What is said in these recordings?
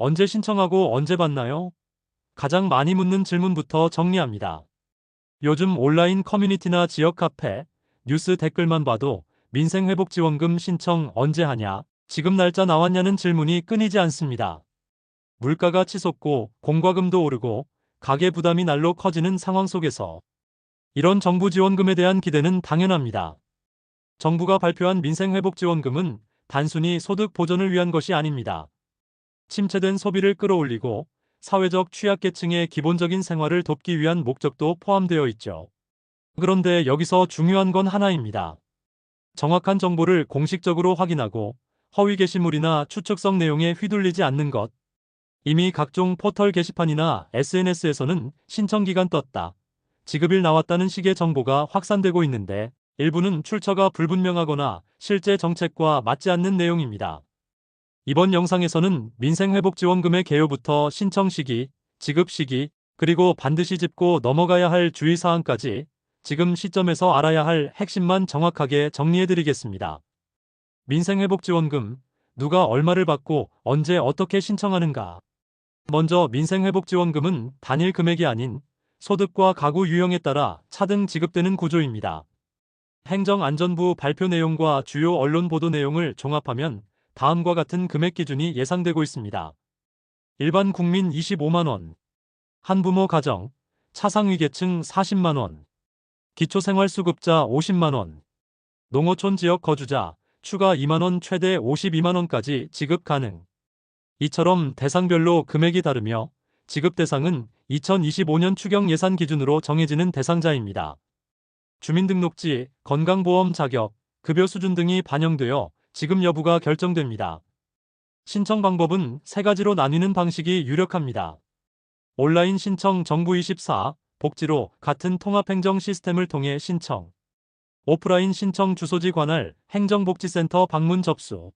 언제 신청하고 언제 받나요? 가장 많이 묻는 질문부터 정리합니다. 요즘 온라인 커뮤니티나 지역 카페, 뉴스 댓글만 봐도 민생회복지원금 신청 언제 하냐, 지금 날짜 나왔냐는 질문이 끊이지 않습니다. 물가가 치솟고 공과금도 오르고 가계 부담이 날로 커지는 상황 속에서 이런 정부 지원금에 대한 기대는 당연합니다. 정부가 발표한 민생회복지원금은 단순히 소득 보전을 위한 것이 아닙니다. 침체된 소비를 끌어올리고 사회적 취약계층의 기본적인 생활을 돕기 위한 목적도 포함되어 있죠. 그런데 여기서 중요한 건 하나입니다. 정확한 정보를 공식적으로 확인하고 허위 게시물이나 추측성 내용에 휘둘리지 않는 것. 이미 각종 포털 게시판이나 SNS에서는 신청 기간 떴다. 지급일 나왔다는 식의 정보가 확산되고 있는데 일부는 출처가 불분명하거나 실제 정책과 맞지 않는 내용입니다. 이번 영상에서는 민생회복지원금의 개요부터 신청 시기, 지급 시기, 그리고 반드시 짚고 넘어가야 할 주의사항까지 지금 시점에서 알아야 할 핵심만 정확하게 정리해드리겠습니다. 민생회복지원금, 누가 얼마를 받고 언제 어떻게 신청하는가? 먼저 민생회복지원금은 단일 금액이 아닌 소득과 가구 유형에 따라 차등 지급되는 구조입니다. 행정안전부 발표 내용과 주요 언론 보도 내용을 종합하면 다음과 같은 금액 기준이 예상되고 있습니다. 일반 국민 25만원, 한부모 가정, 차상위계층 40만원, 기초생활수급자 50만원, 농어촌 지역 거주자 추가 2만원 최대 52만원까지 지급 가능. 이처럼 대상별로 금액이 다르며 지급 대상은 2025년 추경 예산 기준으로 정해지는 대상자입니다. 주민등록지, 건강보험 자격, 급여 수준 등이 반영되어 지급 여부가 결정됩니다. 신청 방법은 세 가지로 나뉘는 방식이 유력합니다. 온라인 신청 정부24, 복지로 같은 통합행정 시스템을 통해 신청. 오프라인 신청 주소지 관할 행정복지센터 방문 접수.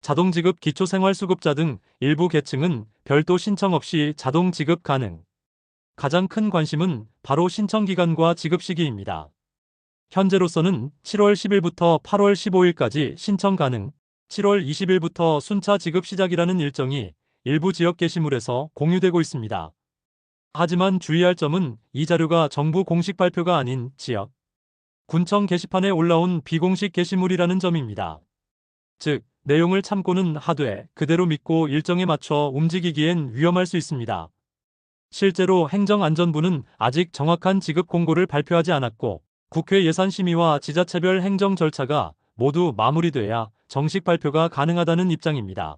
자동 지급 기초생활수급자 등 일부 계층은 별도 신청 없이 자동 지급 가능. 가장 큰 관심은 바로 신청 기간과 지급 시기입니다. 현재로서는 7월 10일부터 8월 15일까지 신청 가능, 7월 20일부터 순차 지급 시작이라는 일정이 일부 지역 게시물에서 공유되고 있습니다. 하지만 주의할 점은 이 자료가 정부 공식 발표가 아닌 지역, 군청 게시판에 올라온 비공식 게시물이라는 점입니다. 즉, 내용을 참고는 하되 그대로 믿고 일정에 맞춰 움직이기엔 위험할 수 있습니다. 실제로 행정안전부는 아직 정확한 지급 공고를 발표하지 않았고 국회 예산심의와 지자체별 행정 절차가 모두 마무리돼야 정식 발표가 가능하다는 입장입니다.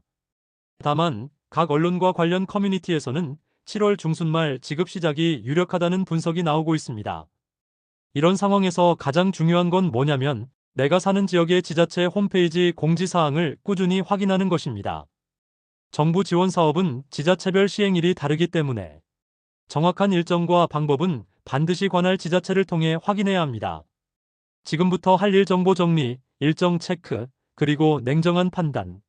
다만 각 언론과 관련 커뮤니티에서는 7월 중순 말 지급 시작이 유력하다는 분석이 나오고 있습니다. 이런 상황에서 가장 중요한 건 뭐냐면 내가 사는 지역의 지자체 홈페이지 공지사항을 꾸준히 확인하는 것입니다. 정부 지원 사업은 지자체별 시행일이 다르기 때문에 정확한 일정과 방법은 반드시 관할 지자체를 통해 확인해야 합니다. 지금부터 할 일 정보 정리, 일정 체크, 그리고 냉정한 판단.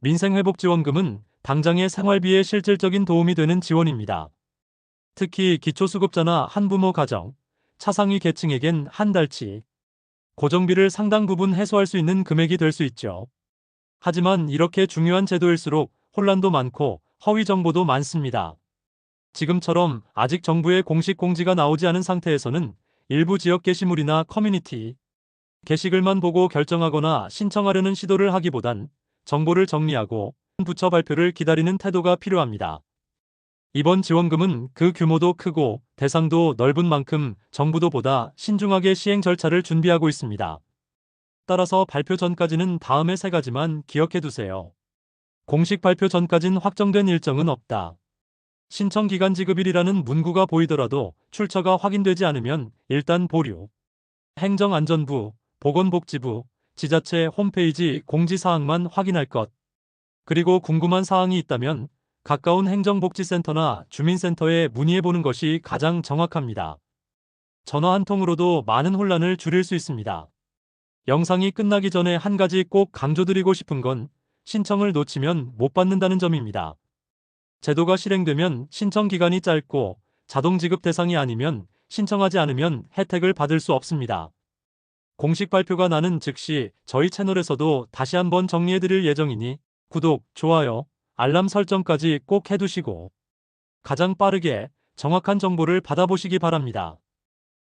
민생회복지원금은 당장의 생활비에 실질적인 도움이 되는 지원입니다. 특히 기초수급자나 한부모 가정, 차상위 계층에겐 한 달치 고정비를 상당 부분 해소할 수 있는 금액이 될 수 있죠. 하지만 이렇게 중요한 제도일수록 혼란도 많고 허위 정보도 많습니다. 지금처럼 아직 정부의 공식 공지가 나오지 않은 상태에서는 일부 지역 게시물이나 커뮤니티 게시글만 보고 결정하거나 신청하려는 시도를 하기보단 정보를 정리하고 부처 발표를 기다리는 태도가 필요합니다. 이번 지원금은 그 규모도 크고 대상도 넓은 만큼 정부도 보다 신중하게 시행 절차를 준비하고 있습니다. 따라서 발표 전까지는 다음의 세 가지만 기억해 두세요. 공식 발표 전까진 확정된 일정은 없다. 신청 기간 지급일이라는 문구가 보이더라도 출처가 확인되지 않으면 일단 보류. 행정안전부, 보건복지부, 지자체 홈페이지 공지사항만 확인할 것. 그리고 궁금한 사항이 있다면 가까운 행정복지센터나 주민센터에 문의해보는 것이 가장 정확합니다. 전화 한 통으로도 많은 혼란을 줄일 수 있습니다. 영상이 끝나기 전에 한 가지 꼭 강조드리고 싶은 건 신청을 놓치면 못 받는다는 점입니다. 제도가 실행되면 신청 기간이 짧고 자동 지급 대상이 아니면 신청하지 않으면 혜택을 받을 수 없습니다. 공식 발표가 나는 즉시 저희 채널에서도 다시 한번 정리해드릴 예정이니 구독, 좋아요, 알람 설정까지 꼭 해두시고 가장 빠르게 정확한 정보를 받아보시기 바랍니다.